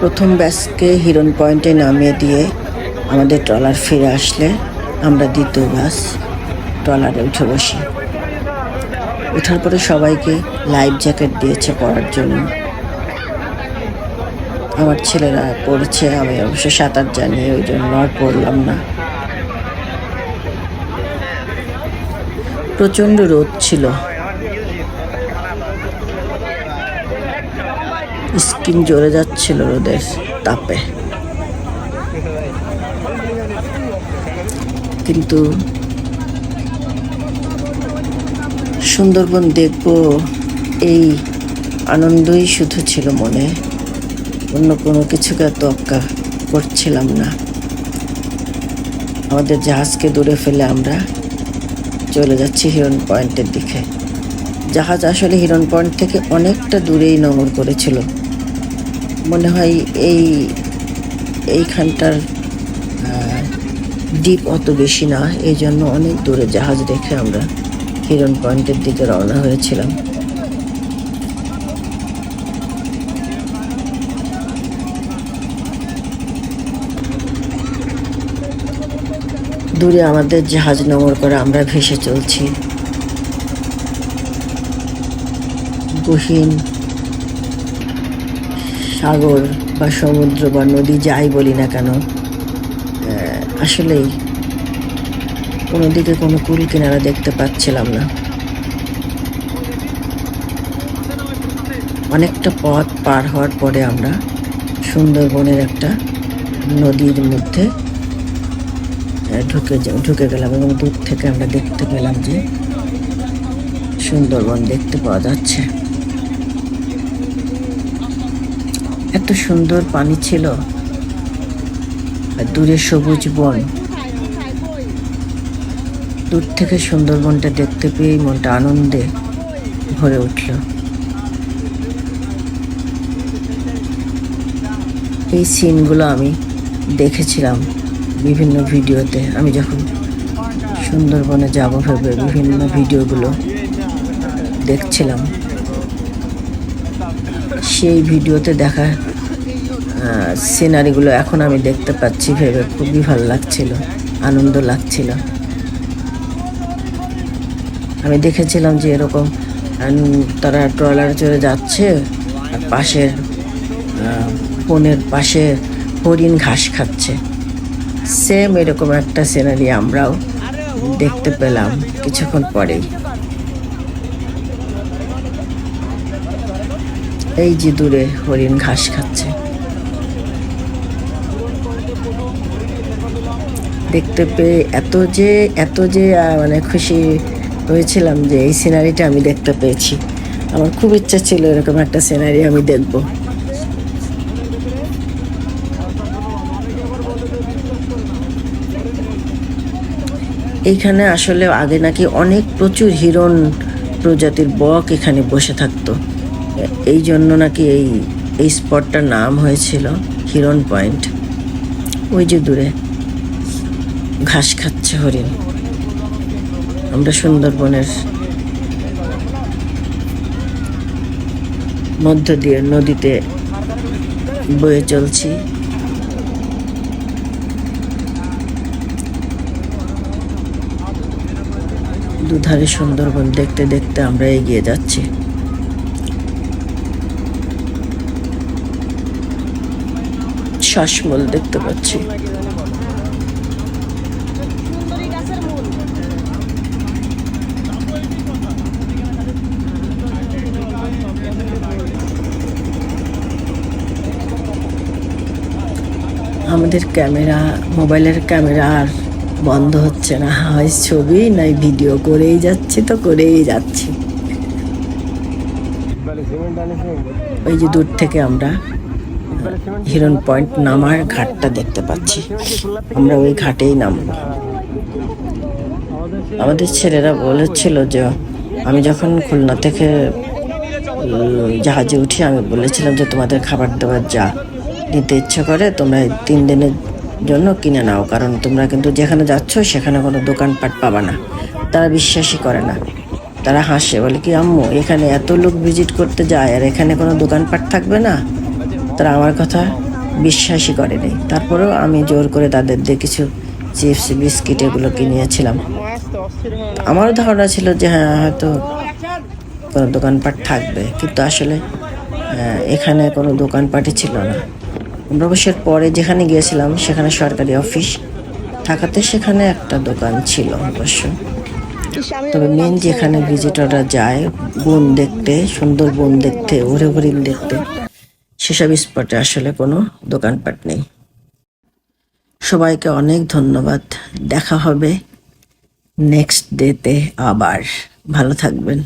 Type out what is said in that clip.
প্রথম ব্যাসকে হিরন পয়েন্টে নামিয়ে দিয়ে আমাদের ট্রলার ফিরে আসলে, আমরা দ্বিতীয় বাস ট্রলারে উঠে বসি। ওঠার পরে সবাইকে লাইফ জ্যাকেট দিয়েছে পরার জন্য। আমার ছেলেরা পড়ছে, আমি অবশ্য সাঁতার জানি, ওই জন্য আর পড়লাম না। প্রচণ্ড রোদ ছিল। স্কিন জ্বলে যাচ্ছিল রোদের তাপে। কিন্তু সুন্দরবন দেখব, এই আনন্দই শুধু ছিল মনে। অন্য কোনো কিছুকে তোয়াক্কা করছিলাম না। আমাদের জাহাজকে দূরে ফেলে আমরা চলে যাচ্ছি হিরন পয়েন্টের দিকে। জাহাজ আসলে হিরন পয়েন্ট থেকে অনেকটা দূরেই নোঙর করেছিল। মনে হয় এই, এইখানটার ডিপ অত বেশি না এই জন্য অনেক দূরে জাহাজ রেখে আমরা হিরন পয়েন্টের দিকে রওনা হয়েছিলাম। দূরে আমাদের জাহাজ নোঙর করে আমরা ভেসে চলছি। গহীন সাগর বা সমুদ্র বা নদী যাই বলি না কেন আসলেই কোনো দিকে কোনো কুল কিনারা দেখতে পাচ্ছিলাম না। অনেকটা পথ পার হওয়ার পরে আমরা সুন্দরবনের একটা নদীর মধ্যে ঢুকে ঢুকে গেলাম এবং দূর থেকে আমরা দেখতে পেলাম যে সুন্দরবন দেখতে পাওয়া যাচ্ছে। এত সুন্দর পানি ছিল। আর দূরে সবুজ বন। দূর থেকে সুন্দরবনটা দেখতে পেয়ে মনটা আনন্দে ভরে উঠল। এই সিনগুলো আমি দেখেছিলাম বিভিন্ন ভিডিওতে। আমি যখন সুন্দরবনে যাব ভেবে বিভিন্ন ভিডিওগুলো দেখছিলাম। সেই ভিডিওতে দেখা সিনারিগুলো এখন আমি দেখতে পাচ্ছি, ভেবে খুবই ভালো লাগছিল, আনন্দ লাগছিল। আমি দেখেছিলাম যে এরকম তারা ট্রলার চলে যাচ্ছে পাশের বনের পাশে হরিণ ঘাস খাচ্ছে। সেম এরকম একটা সিনারি আমরাও দেখতে পেলাম কিছুক্ষণ পরেই। এই যে দূরে হরিণ ঘাস খাচ্ছে। দেখতে পেয়ে এত যে এত যে মানে খুশি হয়েছিলাম যে এই সিনারিটা আমি দেখতে পেয়েছি। আমার খুব ইচ্ছা ছিল এরকম একটা সিনারি আমি দেখব। এইখানে আসলে আগে নাকি অনেক প্রচুর হিরণ প্রজাতির বক এখানে বসে থাকতো। এই জন্য নাকি এই এই স্পটটার নাম হয়েছিল হিরণ পয়েন্ট। ওই যে দূরে। ঘাস খাচ্ছে হরিণ। আমরা সুন্দরবনের মধ্য দিয়ে নদীতে বয়ে চলছি। দুধারে সুন্দরবন দেখতে দেখতে আমরা এগিয়ে যাচ্ছি। শ্বাসমূল দেখতে পাচ্ছি। আমাদের ক্যামেরা মোবাইলের ক্যামেরা আর বন্ধ হচ্ছে না। হয় ছবি নাই ভিডিও। করেই যাচ্ছি তো করেই যাচ্ছি। ওই যে দূর থেকে আমরা হিরন পয়েন্ট নামার ঘাটটা দেখতে পাচ্ছি। আমরা ওই ঘাটেই নামবো। আমাদের ছেলেরা বলেছিল যে, আমি যখন খুলনা থেকে জাহাজে উঠি, আমি বলেছিলাম যে, তোমাদের খাবার দাবার যা নিতে ইচ্ছে করে, তোমরা তিন দিনের জন্য কিনে নাও, কারণ তোমরা কিন্তু যেখানে যাচ্ছ, সেখানে কোনো দোকানপাট পাবা না। তারা বিশ্বাসই করে না। তারা হাসে, বলে কি, আম্মু, এখানে এত লোক ভিজিট করতে যায়, আর এখানে কোনো দোকানপাট থাকবে না? তারা আমার কথা বিশ্বাসই করেনি। তারপরেও আমি জোর করে তাদের দিয়ে কিছু চিপস, বিস্কিট এগুলো কিনিয়েছিলাম আমারও ধারণা ছিল যে হ্যাঁ হয়তো কোনো দোকানপাট থাকবে। কিন্তু আসলে এখানে কোনো দোকানপাটই ছিল না। প্রবেশের পরে যেখানে গিয়েছিলাম, সেখানে সরকারি অফিস। থাকাতে সেখানে একটা দোকান ছিল অবশ্য। তবে মেন যেখানে ভিজিটররা যায়, বন দেখতে, সুন্দর বন দেখতে ওরে হরিণ দেখতে সেসব স্পটে আসলে কোনো দোকানপাট নেই। সবাইকে অনেক ধন্যবাদ। দেখা হবে নেক্সট ডেতে আবার। ভালো থাকবেন।